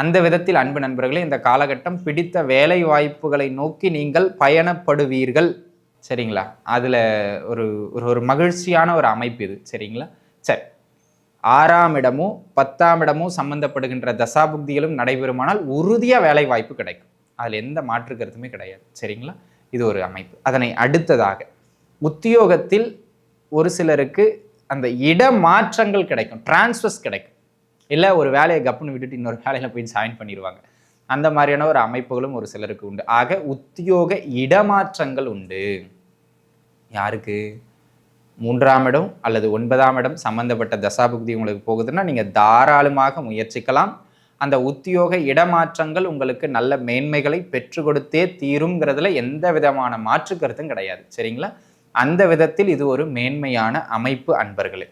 அந்த விதத்தில் அன்பு நண்பர்களே இந்த காலகட்டம் பிடித்த வேலை வாய்ப்புகளை நோக்கி நீங்கள் பயணப்படுவீர்கள். சரிங்களா? அதில் ஒரு ஒரு ஒரு மகிழ்ச்சியான ஒரு அமைப்பு இது. சரிங்களா? சரி. ஆறாம் இடமும் பத்தாம் இடமும் சம்பந்தப்படுகின்ற தசாபுக்திகளும் நடைபெறுமானால் உறுதியாக வேலை வாய்ப்பு கிடைக்கும். அதில் எந்த மாற்று கருத்துமே கிடையாது. சரிங்களா? இது ஒரு அமைப்பு. அதனை அடுத்ததாக உத்தியோகத்தில் ஒரு சிலருக்கு அந்த இட மாற்றங்கள் கிடைக்கும். டிரான்ஸ்ஃபர்ஸ் கிடைக்கும். இல்லை ஒரு வேலையை கப்புன்னு விட்டுட்டு இன்னொரு வேலையில் போய் ஜாயின் பண்ணிடுவாங்க அந்த மாதிரியான ஒரு அமைப்புகளும் ஒரு சிலருக்கு உண்டு. ஆக உத்தியோக இடமாற்றங்கள் உண்டு. யாருக்கு? மூன்றாம் இடம் அல்லது ஒன்பதாம் இடம் சம்பந்தப்பட்ட தசாபுக்தி உங்களுக்கு போகுதுன்னா நீங்கள் தாராளமாக முயற்சிக்கலாம். அந்த உத்தியோக இடமாற்றங்கள் உங்களுக்கு நல்ல மேன்மைகளை பெற்று கொடுத்தே தீருங்கிறதுல எந்த விதமான மாற்று கருத்தும் கிடையாது. சரிங்களா? அந்த விதத்தில் இது ஒரு மேன்மையான அமைப்பு அன்பர்களே.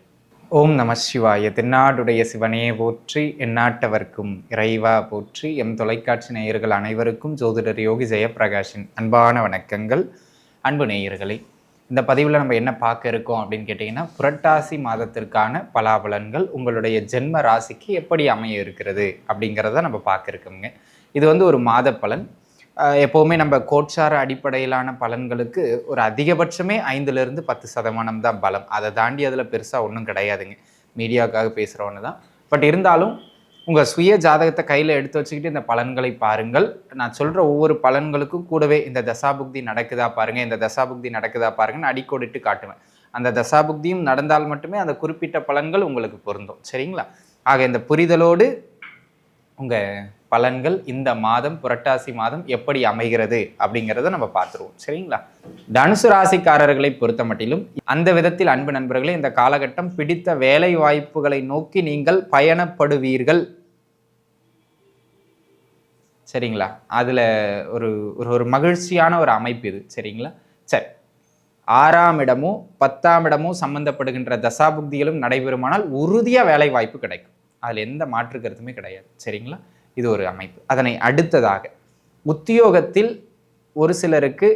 ஓம் நம சிவாய. தென்னாடுடைய சிவனையே போற்றி எந்நாட்டவர்க்கும் இறைவா போற்றி. எம் தொலைக்காட்சி நேயர்கள் அனைவருக்கும் ஜோதிடர் யோகி ஜெயப்பிரகாஷின் அன்பான வணக்கங்கள். அன்பு நேயர்களே இந்த பதிவில் நம்ம என்ன பார்க்க இருக்கோம் அப்படின்னு கேட்டிங்கன்னா புரட்டாசி மாதத்திற்கான பலாபலன்கள் உங்களுடைய ஜென்ம ராசிக்கு எப்படி அமைய இருக்கிறது அப்படிங்கிறத நம்ம பார்க்க இருக்கோங்க இது வந்து ஒரு மாத பலன் எப்போவுமே நம்ம கோட்சார அடிப்படையிலான பலன்களுக்கு ஒரு அதிகபட்சமே ஐந்துலேருந்து பத்து சதமானம் தான் பலம். அதை தாண்டி அதில் பெருசாக ஒன்றும் கிடையாதுங்க. மீடியாவுக்காக பேசுகிறவன்னு தான். பட் இருந்தாலும் உங்கள் சுய ஜாதகத்தை கையில் எடுத்து வச்சுக்கிட்டு இந்த பலன்களை பாருங்கள். நான் சொல்கிற ஒவ்வொரு பலன்களுக்கும் கூடவே இந்த தசாபுக்தி நடக்குதா பாருங்கள் இந்த தசாபுக்தி நடக்குதா பாருங்கன்னு அடிக்கோடிட்டு காட்டுவேன். அந்த தசாபுக்தியும் நடந்தால் மட்டுமே அந்த குறிப்பிட்ட பலன்கள் உங்களுக்கு பொருந்தும். சரிங்களா? ஆக இந்த புரிதலோடு உங்கள் பலன்கள் இந்த மாதம் புரட்டாசி மாதம் எப்படி அமைகிறது அப்படிங்கிறத நம்ம பார்த்துருவோம். சரிங்களா? தனுசு ராசிக்காரர்களை பொறுத்த மட்டிலும் அந்த விதத்தில் அன்பு நண்பர்களே இந்த காலகட்டம் பிடித்த வேலை வாய்ப்புகளை நோக்கி நீங்கள் பயணப்படுவீர்கள். சரிங்களா? அதில் ஒரு ஒரு ஒரு மகிழ்ச்சியான ஒரு அமைப்பு இது. சரிங்களா? சரி. ஆறாம் இடமும் பத்தாம் இடமும் சம்பந்தப்படுகின்ற தசாபுக்திகளும் நடைபெறுமானால் உறுதியாக வேலை வாய்ப்பு கிடைக்கும். அதில் எந்த மாற்று கருத்துமே கிடையாது. சரிங்களா? இது ஒரு அமைப்பு. அதனை அடுத்ததாக உத்தியோகத்தில் ஒரு சிலருக்கு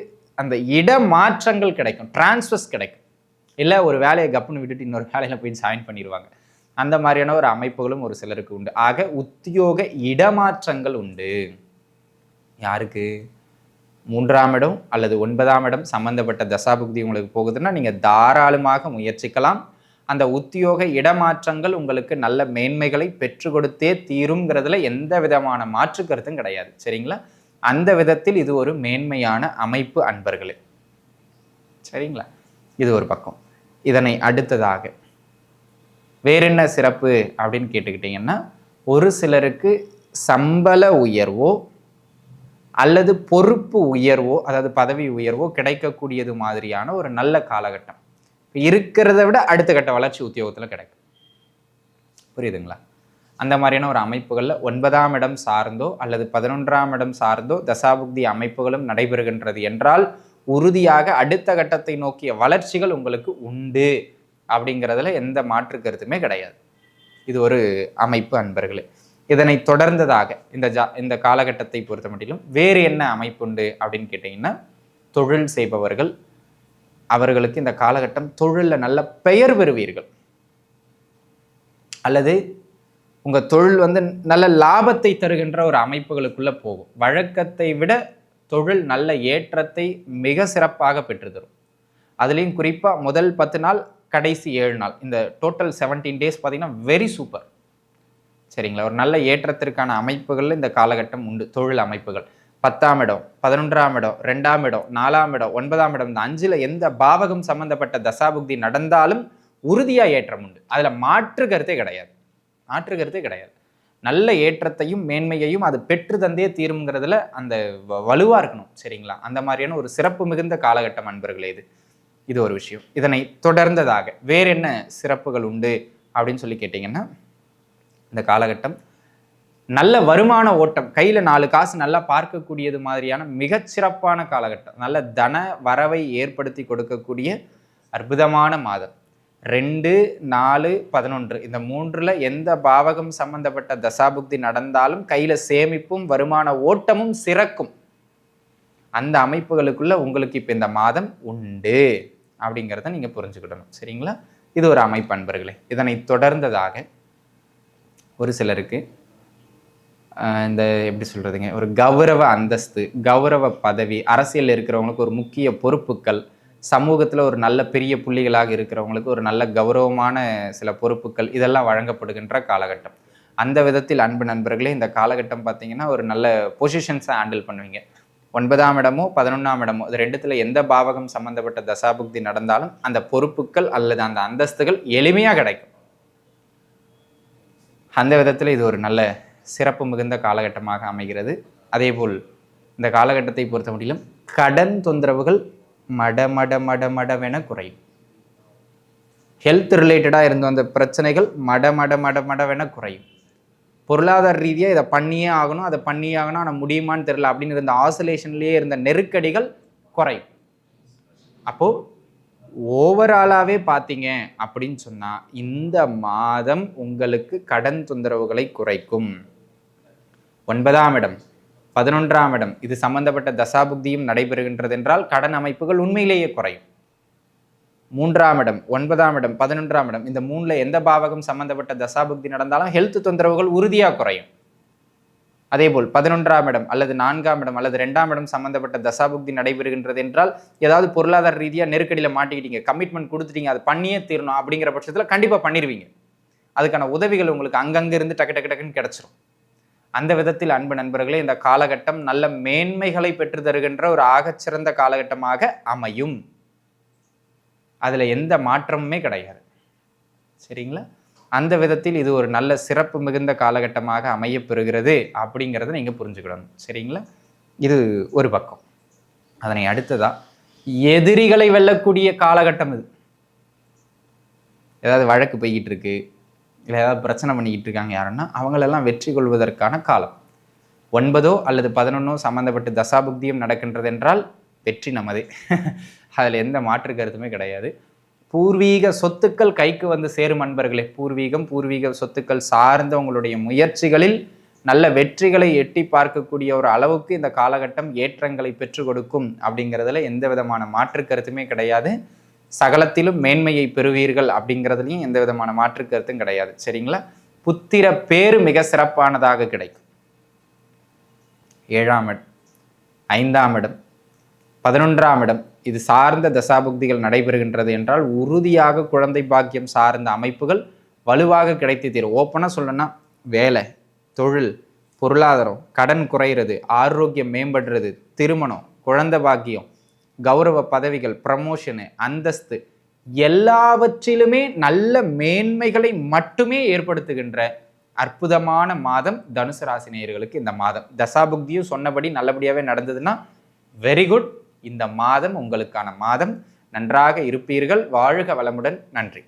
அந்த இடமாற்றங்கள் கிடைக்கும். டிரான்ஸ்ஃபர்ஸ் கிடைக்கும். இல்லை ஒரு வேலையை கப்புன்னு விட்டுட்டு இன்னொரு வேலையில் போய் ஜாயின் பண்ணிடுவாங்க அந்த மாதிரியான ஒரு அமைப்புகளும் ஒரு சிலருக்கு உண்டு. ஆக உத்தியோக இடமாற்றங்கள் உண்டு. யாருக்கு? மூன்றாம் இடம் அல்லது ஒன்பதாம் இடம் சம்பந்தப்பட்ட தசாபுக்தி உங்களுக்கு போகுதுன்னா நீங்கள் தாராளமாக முயற்சிக்கலாம். அந்த உத்தியோக இடமாற்றங்கள் உங்களுக்கு நல்ல மேன்மைகளை பெற்று கொடுத்தே தீருங்கிறதுல எந்த விதமான மாற்று கருத்தும் கிடையாது. சரிங்களா? அந்த விதத்தில் இது ஒரு மேன்மையான அமைப்பு அன்பர்களே. சரிங்களா? இது ஒரு பக்கம். இதனை அடுத்ததாக வேறென்ன சிறப்பு அப்படின்னு கேட்டுக்கிட்டிங்கன்னா ஒரு சிலருக்கு சம்பள உயர்வோ அல்லது பொறுப்பு உயர்வோ அதாவது பதவி உயர்வோ கிடைக்கக்கூடியது மாதிரியான ஒரு நல்ல காலகட்டம். இருக்கிறத விட அடுத்த கட்ட வளர்ச்சி உத்தியோகத்தில் கிடைக்கும். புரியுதுங்களா? அந்த மாதிரியான ஒரு அமைப்புகளில் ஒன்பதாம் இடம் சார்ந்தோ அல்லது பதினொன்றாம் இடம் சார்ந்தோ தசாபுக்தி அமைப்புகளும் நடைபெறுகின்றது என்றால் உறுதியாக அடுத்த கட்டத்தை நோக்கிய வளர்ச்சிகள் உங்களுக்கு உண்டு அப்படிங்கிறதுல எந்த மாற்று கருத்துமே கிடையாது. இது ஒரு அமைப்பு அன்பர்களே. இதனை தொடர்ந்ததாக இந்த ஜா இந்த காலகட்டத்தை பொறுத்த மட்டிலும் வேறு என்ன அமைப்பு உண்டு அப்படின்னு கேட்டிங்கன்னா தொழில் செய்பவர்கள் அவர்களுக்கு இந்த காலகட்டம் தொழிலில் நல்ல பெயர் பெறுவீர்கள். அல்லது உங்கள் தொழில் வந்து நல்ல லாபத்தை தருகின்ற ஒரு அமைப்புகளுக்குள்ளே போகும். வழக்கத்தை விட தொழில் நல்ல ஏற்றத்தை மிக சிறப்பாக பெற்று தரும் அதுலேயும் குறிப்பாக முதல் பத்து நாள் கடைசி ஏழு நாள். இந்த டோட்டல் செவன்டீன் டேஸ் பார்த்திங்கன்னா வெரி சூப்பர் சரிங்களா? ஒரு நல்ல ஏற்றத்திற்கான அமைப்புகளில் இந்த காலகட்டம் உண்டு தொழில் அமைப்புகள். பத்தாம் இடம் பதினொன்றாம் இடம் ரெண்டாம் இடம் நாலாம் இடம் ஒன்பதாம் இடம் இந்த அஞ்சில் எந்த பாவகம் சம்பந்தப்பட்ட தசாபுக்தி நடந்தாலும் உறுதியாக ஏற்றம் உண்டு. அதில் மாற்று கருத்தே கிடையாது. மாற்று கருத்தே கிடையாது. நல்ல ஏற்றத்தையும் மேன்மையையும் அது பெற்று தந்தே தீருங்கிறதுல அந்த வ- இருக்கணும் சரிங்களா? அந்த மாதிரியான ஒரு சிறப்பு மிகுந்த காலகட்டம் அன்பர்களே இது. இது ஒரு விஷயம். இதனை தொடர்ந்ததாக வேற என்ன சிறப்புகள் உண்டு அப்படின்னு சொல்லி கேட்டிங்கன்னா இந்த காலகட்டம் நல்ல வருமான ஓட்டம். கையில் நாலு காசு நல்லா பார்க்கக்கூடியது மாதிரியான மிகச்சிறப்பான காலகட்டம். நல்ல தன வரவை ஏற்படுத்தி கொடுக்கக்கூடிய அற்புதமான மாதம். ரெண்டு நாலு பதினொன்று. இந்த மூன்றில் எந்த பாவகம் சம்பந்தப்பட்ட தசாபுக்தி நடந்தாலும் கையில் சேமிப்பும் வருமான ஓட்டமும் சிறக்கும். அந்த அமைப்புகளுக்குள்ளே உங்களுக்கு இப்போ இந்த மாதம் உண்டு. அப்படிங்கிறத நீங்கள் புரிஞ்சுக்கிடணும். சரிங்களா? இது ஒரு அமைப்பு அன்பர்களே இதனை தொடர்ந்ததாக ஒரு சிலருக்கு இந்த எப்படி சொல்கிறதுங்க ஒரு கௌரவ அந்தஸ்து கௌரவ பதவி அரசியலில் இருக்கிறவங்களுக்கு ஒரு முக்கிய பொறுப்புகள் சமூகத்தில் ஒரு நல்ல பெரிய புள்ளிகளாக இருக்கிறவங்களுக்கு ஒரு நல்ல கௌரவமான சில பொறுப்புகள் இதெல்லாம் வழங்கப்படுகின்ற காலகட்டம். அந்த விதத்தில் அன்பு நண்பர்களே இந்த காலகட்டம் பார்த்தீங்கன்னா ஒரு நல்ல பொசிஷன்ஸை ஹேண்டில் பண்ணுவீங்க. ஒன்பதாம் இடமோ பதினொன்றாம் இடமோ இது ரெண்டுத்தில் எந்த பாவகம் சம்பந்தப்பட்ட தசாபுக்தி நடந்தாலும் அந்த பொறுப்புகள் அல்லது அந்த அந்தஸ்துகள் எளிமையாக கிடைக்கும். அந்த விதத்தில் இது ஒரு நல்ல சிறப்பு மிகுந்த காலகட்டமாக அமைகிறது. அதேபோல் இந்த காலகட்டத்தை பொறுத்த முடியும் கடன் தொந்தரவுகள் மட மட மட மடவென குறையும். ஹெல்த் ரிலேட்டடாக இருந்த அந்த பிரச்சனைகள் மட மட மட மடவென குறையும். பொருளாதார ரீதியாக இதை பண்ணியே ஆகணும் அதை பண்ணியே ஆகணும் ஆனால் முடியுமான்னு தெரியல அப்படின்னு இருந்த ஆசோலேஷன்லேயே இருந்த நெருக்கடிகள் குறையும். அப்போது ஓவராலாகவே பார்த்தீங்க அப்படின்னு சொன்னால் இந்த மாதம் உங்களுக்கு கடன் தொந்தரவுகளை குறைக்கும். ஒன்பதாம் இடம் பதினொன்றாம் இடம். இது சம்பந்தப்பட்ட தசாபுக்தியும் நடைபெறுகின்றது என்றால் கடன் அமைப்புகள் உண்மையிலேயே குறையும். மூன்றாம் இடம் ஒன்பதாம் இடம் பதினொன்றாம் இடம். இந்த மூணில் எந்த பாவகம் சம்பந்தப்பட்ட தசாபுக்தி நடந்தாலும் ஹெல்த் தொந்தரவுகள் உறுதியாக குறையும். அதேபோல் பதினொன்றாம் இடம் அல்லது நான்காம் இடம் அல்லது ரெண்டாம் இடம் சம்பந்தப்பட்ட தசாபுக்தி நடைபெறுகின்றது என்றால் ஏதாவது பொருளாதார ரீதியாக நெருக்கடியில் மாட்டிக்கிட்டீங்க கமிட்மெண்ட் கொடுத்துட்டீங்க அது பண்ணியே தீரணும் அப்படிங்கிற பட்சத்தில் கண்டிப்பாக பண்ணிடுவீங்க அதுக்கான உதவிகள் உங்களுக்கு அங்கங்க இருந்து டக்கு டக்கு டக்குன்னு கிடச்சிரும். அந்த விதத்தில் அன்பு நண்பர்களே இந்த காலகட்டம் நல்ல மேன்மைகளை பெற்று தருகின்ற ஒரு ஆகச்சிறந்த காலகட்டமாக அமையும். அதில் எந்த மாற்றமுமே கிடையாது. சரிங்களா? அந்த விதத்தில் இது ஒரு நல்ல சிறப்பு மிகுந்த காலகட்டமாக அமையப்பெறுகிறது அப்படிங்கிறத நீங்கள் புரிஞ்சுக்கிடணும். சரிங்களா? இது ஒரு பக்கம். அதனை அடுத்ததாக எதிரிகளை வெல்லக்கூடிய காலகட்டம் இது. ஏதாவது வழக்கு போய்கிட்டு இருக்கு. இல்லை ஏதாவது பிரச்சனை பண்ணிக்கிட்டு இருக்காங்க யாருன்னா அவங்களெல்லாம் வெற்றி கொள்வதற்கான காலம். ஒன்பதோ அல்லது பதினொன்னோ சம்மந்தப்பட்ட தசாபுக்தியும் நடக்கின்றது என்றால் வெற்றி நமது. அதில் எந்த மாற்று கருத்துமே கிடையாது. பூர்வீக சொத்துக்கள் கைக்கு வந்து சேரும் அன்பர்களே பூர்வீகம் பூர்வீக சொத்துக்கள் சார்ந்த உங்களுடைய முயற்சிகளில் நல்ல வெற்றிகளை எட்டி பார்க்கக்கூடிய ஒரு அளவுக்கு இந்த காலகட்டம் ஏற்றங்களை பெற்றுக் கொடுக்கும் அப்படிங்கிறதுல எந்த விதமான மாற்று கருத்துமே கிடையாது. சகலத்திலும் மேன்மையை பெறுவீர்கள் அப்படிங்கிறதுலையும் எந்த விதமான மாற்று கருத்தும் கிடையாது. சரிங்களா? புத்திர பேரு மிக சிறப்பானதாக கிடைக்கும். ஏழாம் இடம் ஐந்தாம் இடம் பதினொன்றாம் இடம். இது சார்ந்த தசாபுக்திகள் நடைபெறுகின்றது என்றால் உறுதியாக குழந்தை பாக்கியம் சார்ந்த அமைப்புகள் வலுவாக கிடைத்து தீரும். ஓப்பனாக சொல்லணும்னா வேலை தொழில் பொருளாதாரம் கடன் குறையிறது ஆரோக்கியம் மேம்படுறது திருமணம் குழந்தை பாக்கியம் கௌரவ பதவிகள் ப்ரமோஷனு அந்தஸ்து எல்லாவற்றிலுமே நல்ல மேன்மைகளை மட்டுமே ஏற்படுத்துகின்ற அற்புதமான மாதம் தனுசு ராசி நேயர்களுக்கு இந்த மாதம். தசாபுக்தியும் சொன்னபடி நல்லபடியாகவே நடந்ததுன்னா வெரி குட் இந்த மாதம் உங்களுக்கான மாதம். நன்றாக இருப்பீர்கள். வாழ்க வளமுடன். நன்றி.